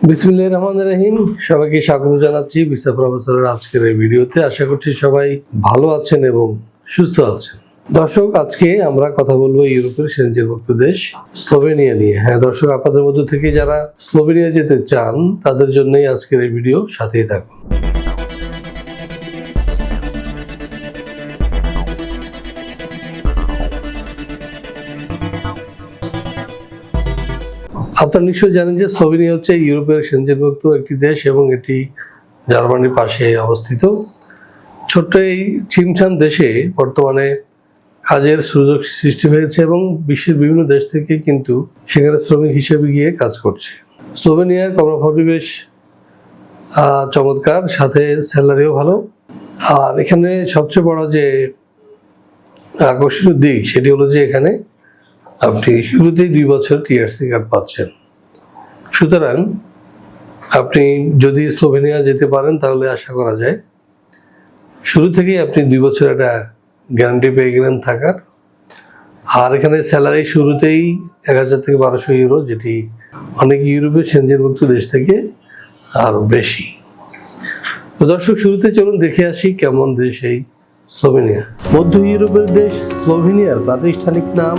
বিসমিল্লাহ রহমান রহিম। সবাইকে স্বাগত জানাচ্ছি ভিসা প্রফেসরের আজকের এই ভিডিওতে। আশা করছি সবাই ভালো আছেন এবং সুস্থ আছেন। দর্শক, আজকে আমরা কথা বলব ইউরোপের সেঞ্জেরভুক্ত দেশ, স্লোভেনিয়া নিয়ে। হ্যাঁ দর্শক, আপনাদের মধ্যে থেকে যারা স্লোভেনিয়া যেতে চান, তাদের জন্যই আজকের এই ভিডিও। সাথেই থাকুন। আপনারা নিশ্চয়ই জানেন যে স্লোভেনিয়া হচ্ছে ইউরোপের সেঞ্জেনভুক্ত একটি দেশ এবং এটি জার্মানির পাশে অবস্থিত। ছোট্ট এই ছিমছাম দেশে বর্তমানে কাজের সুযোগ সৃষ্টি হয়েছে এবং বিশ্বের বিভিন্ন দেশ থেকে কিন্তু সেখানে শ্রমিক হিসেবে গিয়ে কাজ করছে। স্লোভেনিয়ার কর্মপরিবেশ চমৎকার, সাথে স্যালারিও ভালো। আর এখানে সবচেয়ে বড় যে আকর্ষণীয় দিক সেটি হলো যে এখানে আপনি শুরুতেই দুই বছর টিআরসি কার্ড পাচ্ছেন। সুতরাং আপনি যদি স্লোভেনিয়া যেতে পারেন, তাহলে আশা করা যায় শুরু থেকেই আপনি দুই বছর একটা গ্যারান্টি পেয়ে গেলেন থাকার। আর এখানে স্যালারি শুরুতেই এক হাজার থেকে বারোশো ইউরো যেটি অনেক ইউরোপের সেঞ্জেনভুক্ত দেশ থেকে আর বেশি। দর্শক, শুরুতে চলুন দেখে আসি কেমন দেশ এই স্লোভেনিয়া। মধ্য ইউরোপের দেশ স্লোভেনিয়ার প্রাতিষ্ঠানিক নাম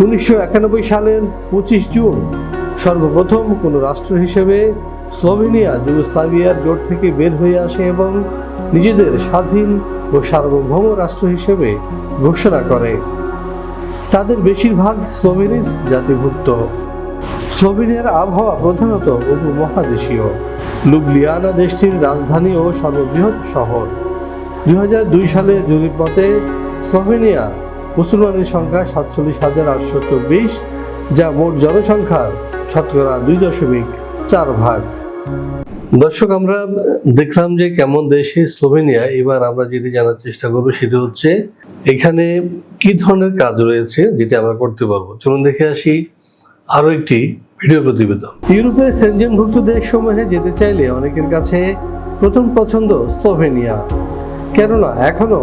উনিশশো একানব্বই সালের পঁচিশ জুন, সর্বপ্রথম কোনো রাষ্ট্র হিসেবে স্লোভেনিয়া, যুগোস্লাভিয়ার জোট থেকে বের হয়ে আসে এবং নিজেদের স্বাধীন ও সার্বভৌম রাষ্ট্র হিসেবে ঘোষণা করে। তাদের বেশিরভাগ স্লোভেনিস জাতিভুক্ত। স্লোভেনিয়ার আবহাওয়া প্রধানত উপমহাদেশীয়। লুবলিয়ানা দেশটির রাজধানী ও সর্ববৃহৎ শহর। দুই হাজার দুই সালে জরিপ মতে, স্লোভেনিয়া মুসলমানের সংখ্যা সাতচল্লিশ হাজার আটশো চব্বিশ, যা মোট জনসংখ্যার শতকরা দুই দশমিক চার ভাগ। দর্শক, আমরা দেখলাম যে কেমন দেশে স্লোভেনিয়া, এবার আমরা যেটি জানার চেষ্টা করব সেটা হচ্ছে এখানে কি ধরনের কাজ রয়েছে যেটি আমরা করতে পারব? চলুন দেখে আসি আরও একটি ভিডিও প্রতিবেদন। ইউরোপের সেনজেনভুক্ত দেশসমূহে যেতে চাইলে অনেকের কাছে প্রথম পছন্দ স্লোভেনিয়া। কেননা এখনও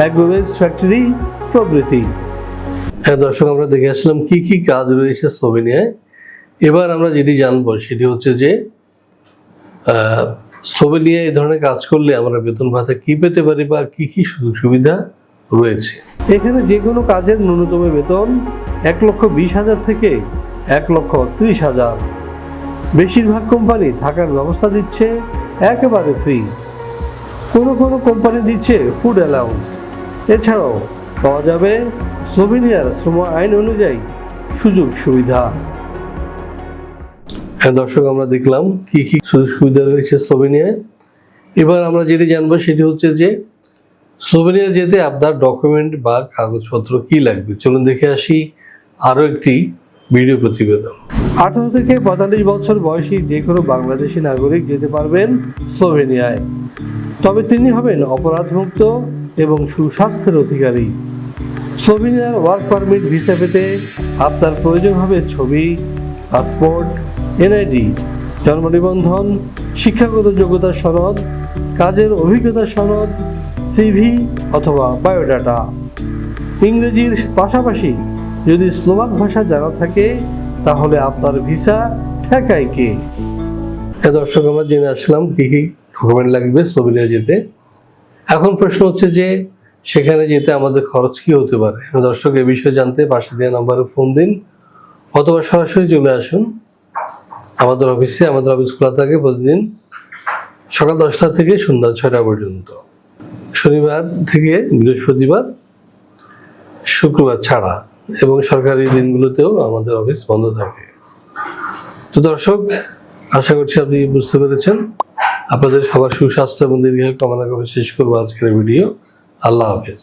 অ্যাগ্রোভেজ ফ্যাক্টরি প্রভৃতি। হ্যাঁ দর্শক আমরা দেখে আসলাম কি কি কাজ রয়েছে স্লোভেনিয়ায় এবার আমরা যেটি জানব সেটি হচ্ছে যে স্লোভেনিয়া এই ধরনের কাজ করলে আমরা বেতন ভাতা কি পেতে পারি বা কি কি সুযোগ সুবিধা রয়েছে? এখানে যে কোনো কাজের ন্যূনতম বেতন এক লক্ষ বিশ হাজার থেকে এক লক্ষ ত্রিশ হাজার। বেশিরভাগ কোম্পানি থাকার ব্যবস্থা দিচ্ছে একেবারে ফ্রি। কোনো কোনো কোম্পানি দিচ্ছে ফুড অ্যালাউন্স এছাড়াও পাওয়া যাবে স্লোভেনিয়ার শ্রম আইন অনুযায়ী সুযোগ সুবিধা। হ্যাঁ দর্শক আমরা দেখলাম কি কি সুযোগ সুবিধা রয়েছে স্লোভেনিয়ায় এবার আমরা যেটি জানব সেটি হচ্ছে যে স্লোভেনিয়া যেতে আপনার ডকুমেন্ট বা কাগজপত্র কি লাগবে? চলুন দেখে আসি আরও একটি ভিডিও প্রতিবেদন। আঠারো থেকে পঁয়তাল্লিশ বছর বয়সী যে কোনো বাংলাদেশি নাগরিক যেতে পারবেন স্লোভেনিয়ায় তবে তিনি হবেন অপরাধমুক্ত এবং সুস্বাস্থ্যের অধিকারী। স্লোভেনিয়ার ওয়ার্ক পারমিট ভিসা পেতে আপনার প্রয়োজন হবে ছবি পাসপোর্ট এনআইডি জন্ম নিবন্ধন, শিক্ষাগত যোগ্যতা সনদ, কাজের অভিজ্ঞতা সনদ সিভি অথবা বায়োডাটা ইংরেজির পাশাপাশি যদি স্লোভাক ভাষা জানা থাকে, তাহলে আপনার ভিসা ঠেকায় কে? হ্যাঁ দর্শক, আমরা জেনে আসলাম কি কি ডকুমেন্ট লাগবে স্লোভেনিয়া যেতে। এখন প্রশ্ন হচ্ছে যে সেখানে যেতে আমাদের খরচ কি হতে পারে? দর্শক, এ বিষয়ে জানতে পাশে দেওয়া নম্বরে ফোন দিন অথবা সরাসরি চলে আসুন আমাদের অফিসে, আমাদের অফিস খোলা থাকে প্রতিদিন সকাল দশটা থেকে সন্ধ্যা ছয়টা পর্যন্ত। শনিবার থেকে বৃহস্পতিবার, শুক্রবার ছাড়া এবং সরকারি দিনগুলোতেও আমাদের অফিস বন্ধ থাকে। তো দর্শক, আশা করছি আপনি বুঝতে পেরেছেন। আপনাদের সবার সুস্বাস্থ্য এবং দীর্ঘায়ু কামনা করে শেষ করব আজকের ভিডিও। আল্লাহ হাফেজ।